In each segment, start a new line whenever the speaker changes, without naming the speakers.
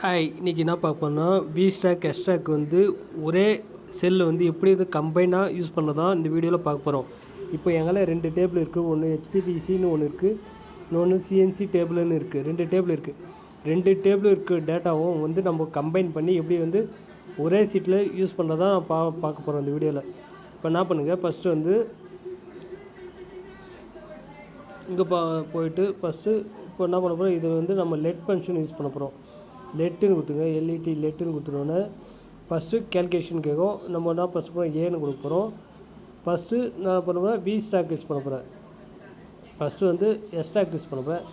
Hi இன்றைக்கி என்ன பார்க்க போறோம்னா வி ஸ்டாக் எஸ்டாக் வந்து ஒரே செல்லு வந்து எப்படி இது கம்பைனாக யூஸ் பண்ணதான் இந்த வீடியோவில் பார்க்க போகிறோம் இப்போ எங்களால் ரெண்டு டேபிள் இருக்குது ஒன்று ஹெச்பிடிசின்னு ஒன்று இருக்குது இன்னொன்று சிஎன்சி டேபிள்னு இருக்குது ரெண்டு டேபிள் இருக்குது ரெண்டு டேபிள் இருக்க டேட்டாவும் வந்து நம்ம கம்பைன் பண்ணி எப்படி வந்து ஒரே சீட்டில் யூஸ் பண்ணுறதா பா பார்க்க போகிறோம் இந்த வீடியோவில் இப்போ என்ன பண்ணுங்கள் ஃபஸ்ட்டு வந்து இங்கே பா போயிட்டு ஃபஸ்ட்டு இப்போ என்ன பண்ண போகிறோம் இது வந்து நம்ம லெட் ஃபங்க்ஷன் யூஸ் பண்ண போகிறோம் லெட்டுன்னு கொடுத்துங்க எல்இடி லெட்டுன்னு கொடுத்துட்டோன்னே ஃபஸ்ட்டு கேல்குலேஷன் கேட்கும். நம்ம என்ன ஃபஸ்ட்டு போகிறோம் ஏன்னு கொடுக்க போகிறோம் ஃபஸ்ட்டு நான் பண்ண போகிறேன் வி ஸ்டாக் யூஸ் பண்ண போகிறேன் ஃபஸ்ட்டு வந்து எஸ்டாக் யூஸ் பண்ண போகிறேன்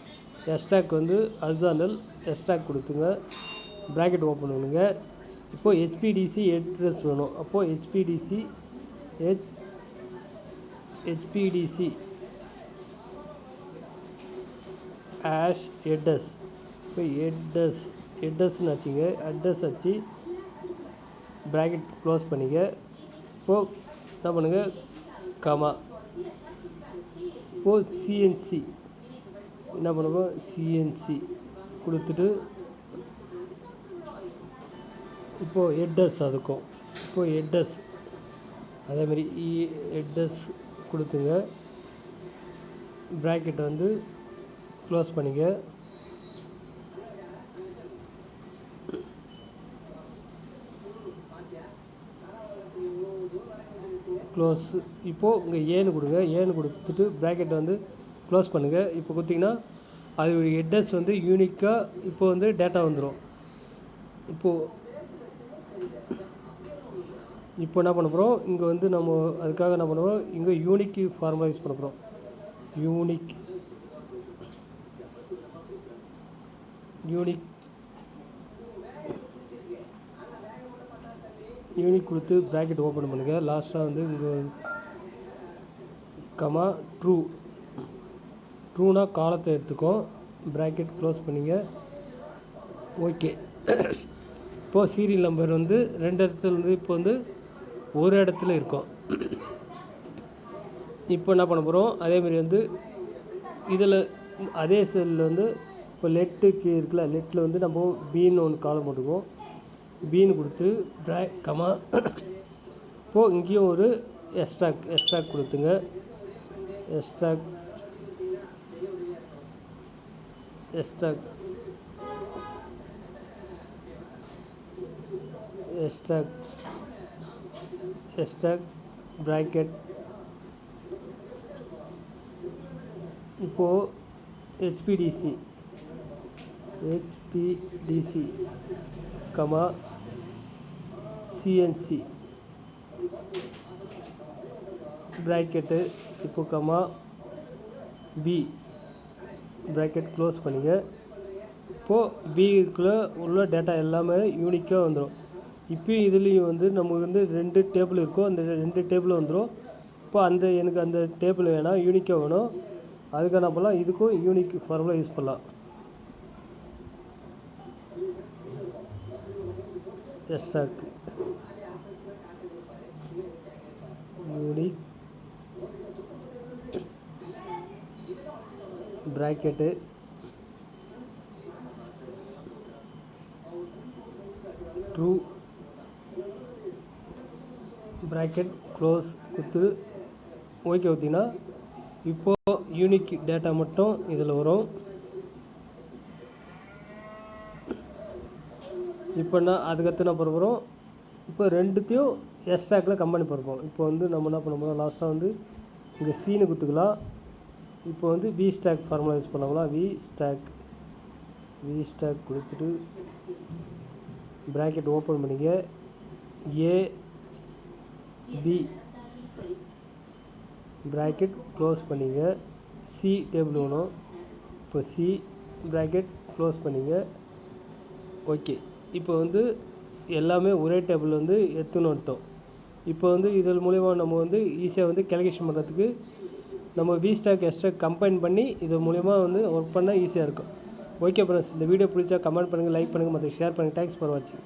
எஸ்டாக் வந்து அசானல் எஸ்டாக் கொடுத்துங்க. ப்ராக்கெட் ஓப்பன் பண்ணுங்க. இப்போது ஹெச்பிடிசி அட்ரஸ் வேணும். அப்போது ஹெச்பிடிசி ஹெச் ஹெச்பிடிசி ஆஷ் எட்எஸ் இப்போ எட்எஸ் ஹெட்டஸ்னு வச்சுங்க. அட்ரஸ் வச்சு ப்ராக்கெட் க்ளோஸ் பண்ணிங்க. இப்போது என்ன பண்ணுங்கள் கமா இப்போது சிஎன்சி என்ன பண்ணுவோம்? சிஎன்சி கொடுத்துட்டு இப்போது ஹெட்டஸ் அதுக்கும். இப்போது ஹெட்டஸ் அதேமாரி இ e, ஹெட்டஸ் கொடுத்துங்க. ப்ராக்கெட் வந்து க்ளோஸ் பண்ணிக்க க்ளோஸ். இப்போது இங்கே ஏன்னு கொடுங்க. ஏன்னு கொடுத்துட்டு ப்ராக்கெட் வந்து க்ளோஸ் பண்ணுங்கள் இப்போ கொடுத்தீங்கன்னா அது ஹெட்டர்ஸ் வந்து யூனிக்காக இப்போ வந்து டேட்டா வந்துடும் இப்போது இப்போ என்ன பண்ண போகிறோம் இங்கே வந்து நம்ம அதுக்காக என்ன பண்ண போகிறோம் இங்கே யூனிக் ஃபார்முலா யூஸ் பண்ண போகிறோம் யூனிக் யூனிக் யூனிக் கொடுத்து ப்ராக்கெட் ஓப்பன் பண்ணுங்கள் லாஸ்ட்டாக வந்து உங்கள் கமா ட்ரூ ட்ரூனா காலத்தை எடுத்துக்கோ. ப்ராக்கெட் க்ளோஸ் பண்ணிங்க. ஓகே இப்போது சீரியல் நம்பர் வந்து ரெண்டு இடத்துலேருந்து இப்போ வந்து ஒரு இடத்துல இருக்கும். இப்போ என்ன பண்ண போகிறோம் அதேமாரி வந்து இதில் அதே செல்லில் வந்து இப்போ லெட்டுக்கு இருக்குல்ல லெட்டில் வந்து நம்ம பீன்னு ஒன்று காலம் போட்டுக்குவோம். பீன் கொடுத்து ப்ரா கமா இப்போது இங்கேயும் ஒரு எஸ்ட்ராக் எஸ்ட்ராக் கொடுத்துங்க. எஸ்ட்ராக் எஸ்ட்ராக் எஸ்ட்ராக் எஸ்ட்ராக் ப்ராக்கெட் இப்போது HPDTC HPDTC comma CNC bracket இப்போ கமா பி ப்ராக்கெட் க்ளோஸ் பண்ணிங்க. இப்போது பிக்குள்ளே உள்ள டேட்டா எல்லாமே யூனிக்காக வந்துடும் இப்போயும் இதுலேயும் வந்து நமக்கு வந்து ரெண்டு டேபிள் இருக்கும். அந்த ரெண்டு டேபிள் வந்துடும் இப்போ அந்த எனக்கு அந்த டேபிள் வேணாம் யூனிக்காக வேணும். அதுக்கு என்ன பண்ணலாம்? இதுக்கும் யூனிக் ஃபார்முலா யூஸ் பண்ணலாம். Stack bracket true bracket close குத்து. ஓகே ஊற்றிங்கன்னா இப்போது யூனிக் டேட்டா மட்டும் இதில் வரும். இப்போ நான் அதுக்கடுத்து என்ன பண்ண போகிறோம் இப்போ ரெண்டுத்தையும் எஸ்ட்ராக்கில் கம்பெனி பிறப்போம். இப்போ வந்து நம்ம என்ன பண்ண போகிறோம் லாஸ்ட்டாக வந்து இங்கே சீனு குத்துக்கலாம். இப்போ வந்து வி ஸ்டாக் ஃபார்முலா யூஸ் பண்ணோம்னா வி ஸ்டாக் வி ஸ்டாக் கொடுத்துட்டு ப்ராக்கெட் ஓப்பன் பண்ணிக்க. ஏ பி ப்ராக்கெட் க்ளோஸ் பண்ணிங்க சி டேபிள் வேணும். இப்போ சி ப்ராக்கெட் க்ளோஸ் பண்ணிங்க ஓகே இப்போ வந்து எல்லாமே ஒரே டேபிள் வந்து எடுத்துன்னு வந்துட்டோம். இப்போ வந்து இதன் மூலிமா நம்ம வந்து ஈஸியாக வந்து கேல்குலேஷன் பண்ணுறதுக்கு நம்ம வி ஸ்டாக் எக்ஸ்ட்ரா கம்பைன் பண்ணி இது மூலிமா வந்து ஒர்க் பண்ணால் ஈஸியாக இருக்கும். ஓகே ஃப்ரெண்ட்ஸ் இந்த வீடியோ பிடிச்சா கமெண்ட் பண்ணுங்கள் லைக் பண்ணுங்கள் மற்ற ஷேர் பண்ணுங்கள் தேங்க்ஸ் ஃபார் வாட்சிங்